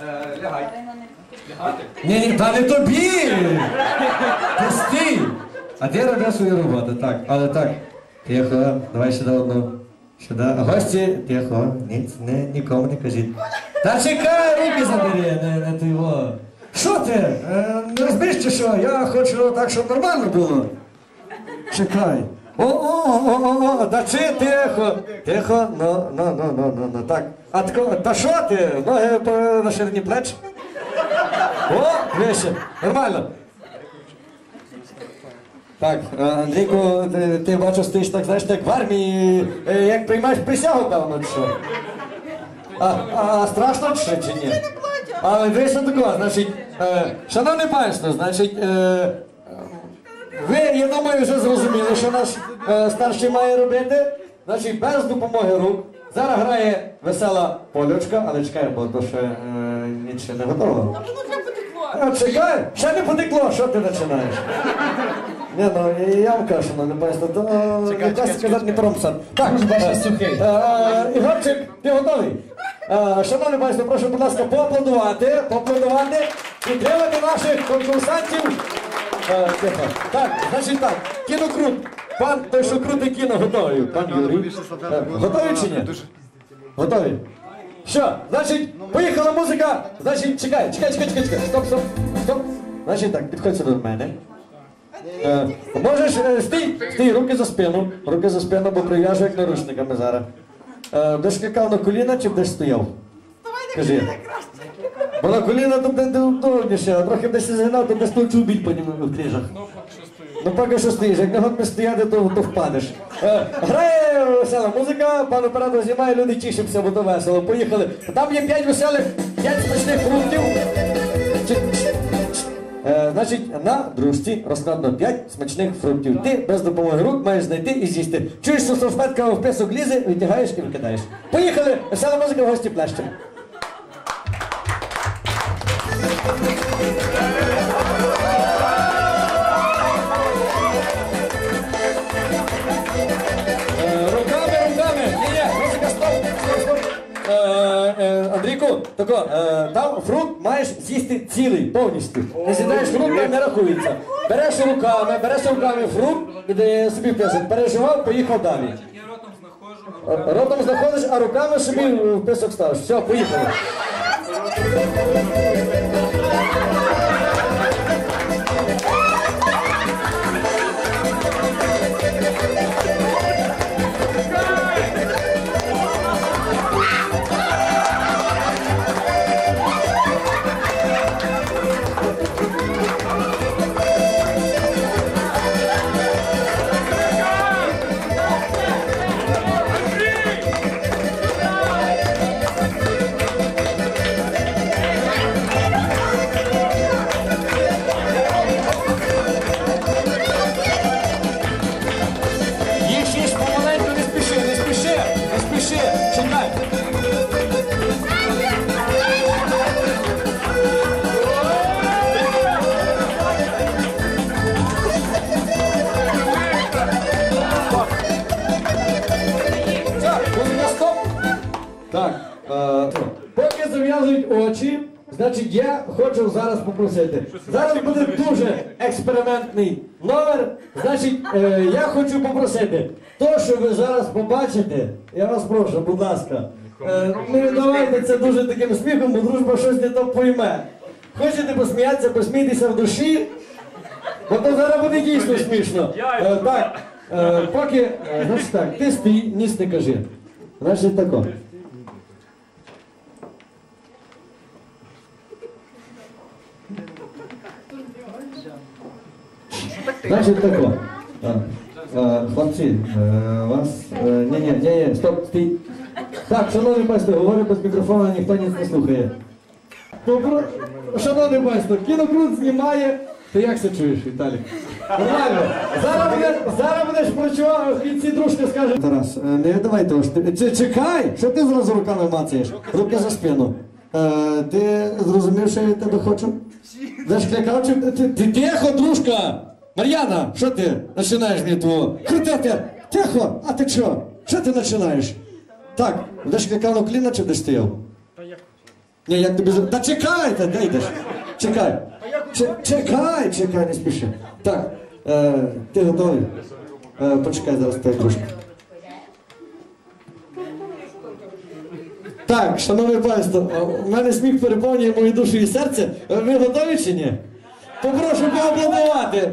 Е, Лягай. Ні, ні, та не тобі! Ти стій! А ти робиш свою роботу, так, але так. Тихо, давай сюди одну. Сюди. Гості, тихо, ніц, не, нікому не кажіть. Та чекай, руки забери, не, не ти його. Що ти? Е, не розумієш що? Я хочу так, щоб нормально було. Чекай. О, о, о, о, о, да чи тихо. Тихо, ну, ну, ну, ну, ну, ну, так. А тако, та що ти? Ноги по, на ширині плеч? О, вище, нормально. Так, Андрійку, ти, ти бачу, стоїш так, знаєш, як в армії, як приймаєш присягу, певно, чи що? А, а страшно чи чи ні? Але вийшло такого, значить, е, шановне панство, значить, е, ви, я думаю, вже зрозуміли, що наш е, старший має робити. Значить, без допомоги рук. Зараз грає весела полючка, але чекай, бо то ще е, нічого не готово. Воно вже потекло. А, чекай, ще не потекло, що ти починаєш? Ні, ну я вам кажу, шановне панство, то Чекай, якась чекай, сказати не промсад. Так, е, сухий. е, Ігорчик, ти готовий? Е, Шановне панство, прошу, будь ласка, поаплодувати, поаплодувати, підтримати наших конкурсантів. Е. Так, значить так, кінокрут. Пан той, що крутить кіно, готовий. Пан Юрій. Е, Готові чи ні? Готові? Що? Значить, поїхала музика. Значить, чекай, чекай, чекай, чекай, чекай. Стоп, стоп, стоп. Значить так, підходь сюди до мене. Е, можеш, е, стій, стій, руки за спину. Руки за спину, бо прив'яжу як наручниками зараз. Е, будеш кликав на коліна чи будеш стояв? Кажи. Бо на коліна то буде удобніше, а трохи десь згинав, то десь тут убіть по ньому в крижах. Ну поки що стоїш, як не стояти, то, то впадеш. Е, грає весела музика, пан оператор знімає, люди тішимося, бо то весело. Поїхали. Там є п'ять веселих, п'ять смачних фруктів. Е, значить, на дружці розкладно 5 смачних фруктів. Ти без допомоги рук маєш знайти і з'їсти. Чуєш, що салфетка в песок лізе, витягаєш і викидаєш. Поїхали! Весела музика в гості плещем. Тако, там фрукт маєш з'їсти цілий, повністю. Не з'їдаєш фрукт, не рахується. Береш руками, береш руками фрукт, і собі вписок. Переживав, поїхав далі. Е, Ротом знаходиш, а руками собі в писок ставиш. Все, поїхали. Так, е, поки зав'язують очі, значить я хочу зараз попросити. Зараз буде дуже експериментний номер. Значить, е, я хочу попросити. То, що ви зараз побачите, я вас прошу, будь ласка. Е, не давайте це дуже таким сміхом, бо дружба щось не то пойме. Хочете посміятися, посмійтеся в душі, бо то зараз буде дійсно смішно. Е, так, поки, значить так, ти стій, ніс не кажи. Значить тако. Значить. Так. Е, Хлопці, е, вас. Ні, ні, ні, ні, стоп, стій. Так, шановні панство, говорю без мікрофона, ніхто не слухає. Добро... Шановний панство, кінокрут знімає. Ти як це чуєш, Віталій? Нормально. Зараз, буде, зараз будеш працювати, в кінці дружка скаже. Тарас, е, не давай того. ж Чекай! Що ти зразу руками мацаєш? Руки за спину. Е, ти зрозумів, що я тебе хочу? Зашклякав чи ти, ти тихо, дружка! Мар'яна, що ти починаєш мені твого? Крутити! Тихо! А ти що? Що ти починаєш? Так, будеш клякав на коліна чи будеш стояв? Ні, як тобі Та чекайте, де йдеш? Чекай. Че- Чекай, чекай, не спіши. Так, е, ти готовий? Е, почекай зараз тебе трошки. Так, шановне панство, у мене сміх переповнює мою душу і серце. Е, Ви готові чи ні? Попрошу поаплодувати.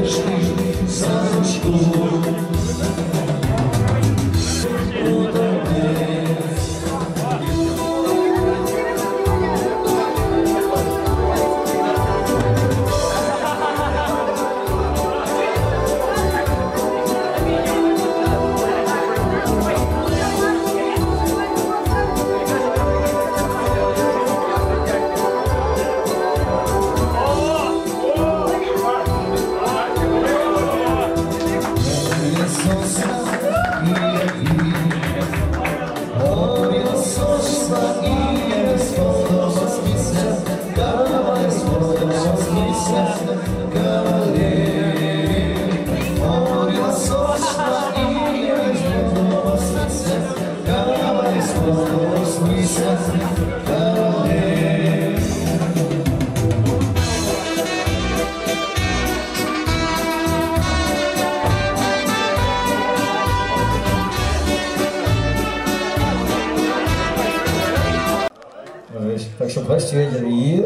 гости видели. И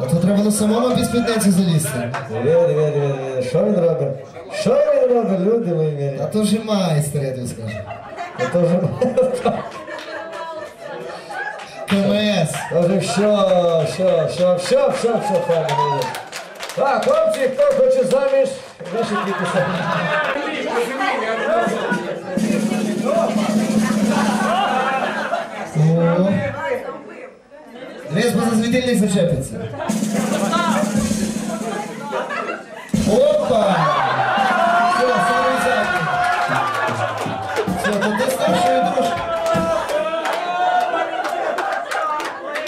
А то треба було самому під спідницю залізти. Диви, диви, диви, диви. Що він робить? Що він робить, люди мої мірі? А то вже майстер, я тобі скажу. Це вже... КМС. Це вже все, все, все, все, все, все, пане Володя. Так, хлопці, хто хоче заміж, ваші підписи. О. Дивись, бо за світильник зачепиться. Опа! Все, самий задній. Все, то ти старшої дружки.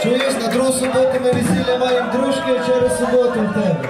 Чуєш, на другу суботу ми весілля маємо дружки, а через суботу в тебе.